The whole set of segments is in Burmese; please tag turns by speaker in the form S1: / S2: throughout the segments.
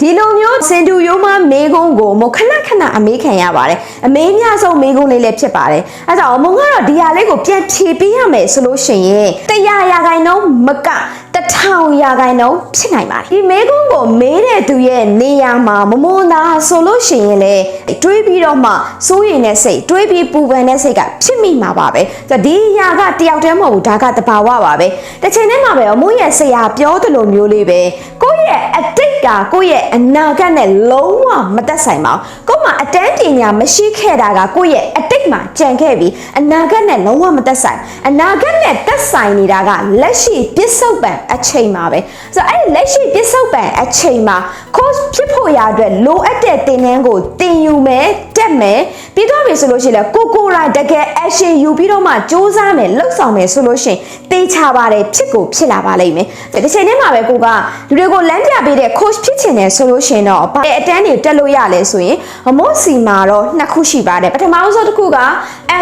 S1: ဒီလိုမျိုးစင်တူရိုးမမေကုန်းကိုမခဏခဏအမေးခံရပါတယ်အမေးများဆုံးမေကုန်းလေးလည်းဖြစ်ပါတယ်အဲဒါကြောင့်အမုံကတော့ဒီဟာလေးကိုပြန်ဖြေပေးရမယ်ဆိုလို့ရှိရင်တရားရာခိုင်နှုန်းမကတထောင်ရာခိုင်နှုန်းဖြစ်နိုင်ပါတယ်ဒီမေကုန်းကိုမေးတဲ့သူရဲ့နေရာမှာမမွန်တာဆိုလို့ရှိရင်လေတွေးပြီးတော့မှစိုးရိမ်တဲ့စိတ်တွေးပြီးပူပန်တဲ့စိတ်ကဖြစ်မိမှာပါပဲဆိုတော့ဒီຢာကတယောက်တည်းမဟုတ်ဘူးဒါကတဘာဝပါပဲတစ်ချိန်တည်းမှာပဲအမိုးရဲ့ဆရာပြောသလိုမျိုးလေးပဲကိုယ့်ရဲ့အတိတ် ကကိုယ့်ရဲ့အနာဂတ်နဲ့လုံးဝမသက်ဆိုင်ပါဘူးကိုယ့်မှာအတန်းပညာမရှိခဲ့တာကကိုယ့်ရဲ့အ တိတ်မှာကြံခဲ့ပြီးအနာဂတ်နဲ့လုံးဝမသက်ဆိုင်အနာဂတ်နဲ့သက်ဆိုင်နေတာကလက်ရှိပစ္စုပန်အချိန်မှာပဲဆိုတော့အဲ့ဒီလက်ရှိပစ္စုပန်အချိန်မှာ course ဖြစ်ဖို့ရအတွက်လိုအပ်တဲ့သင်တန်းကိုသင်ယူမယ်တက်မယ်ပြီးတော့ပြီဆိုလို့ရှိရင်လည်းကိုကိုယ်တိုင်တကယ် action ယူပြီးတော့မှစူးစမ်းမယ်လှုပ်ဆောင်မယ်ဆိုလို့ရှိရင်တေးချပါတယ်ဖြစ်ကိုဖြစ်လာပါလိမ့်မယ်ဒီချိန်ထဲမှာပဲကိုကလူတွေကိုလမ်းပြပေးတဲ့ coach ဖြစ်ချင်တယ်ဆိုလို့ရှိရင်တော့ဘာအတန်းတွေတက်လို့ရလဲဆိုရင်အမော့စီမှာတော့နှစ်ခုရှိပါတယ်ပထမဆုံးတစ်ခုက ముందుగా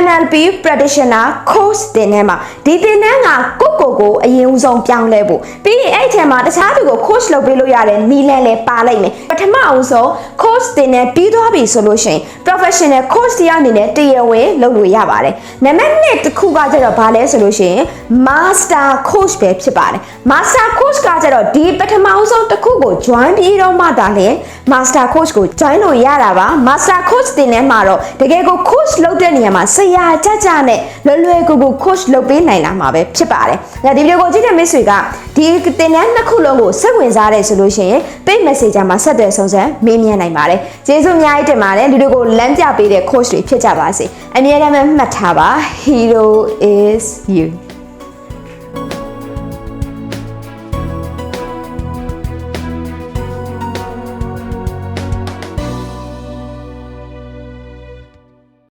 S1: NLP practitioner course သင်တန်းမှာဒီသင်တန်းကကိုကိုကိုအရင်ဦးဆုံးပြောင်းလဲဖို့ပြီးရင်အဲ့ဒီထဲမှာတခြားသူကို coach လုပ်ပေးလို့ရတယ်နီးလန်းလဲပါလိုက်မယ်ပထမအောင်ဆုံး course သင်တန်းပြီးသွားပြီဆိုလို့ရှိရင် professional coach တရားအနေနဲ့တရားဝင်လုပ်လို့ရပါတယ်နံပါတ်1တစ်ခုကကျတော့ဘာလဲဆိုလို့ရှိရင် master coach ပဲဖြစ်ပါတယ် master coach ကကျတော့ဒီပထမအောင်ဆုံးတစ်ခုကို join ပြီးတော့မှဒါလည်း master coach ကို join လို့ရတာပါ master coach သင်တန်းမှာတော့တကယ်ကို coach လုပ်တဲ့နေရာမှာဆရာကြကြနဲ့လွယ်လွယ်ကူကူ coach လုပ်ပေးနိုင်လာမှာပဲဖြစ်ပါတယ်ဒါဒီဗီဒီယိုကိုကြည့်တဲ့မိတ်ဆွေကဒီသင်တန်းနှစ်ခုလုံးကိုစိတ်ဝင်စားတယ်ဆိုလို့ရှိရင် page messenger မှာဆက်သွယ်ဆုံးစမ်းမေးမြန်းနိုင်ပါတယ်ကျေးဇူးအများကြီးတင်ပါတယ်ဒီလိုကိုလမ်းပြပေးတဲ့ coach တွေဖြစ်ကြပါစေအမြဲတမ်းမှတ်ထားပါ hero is you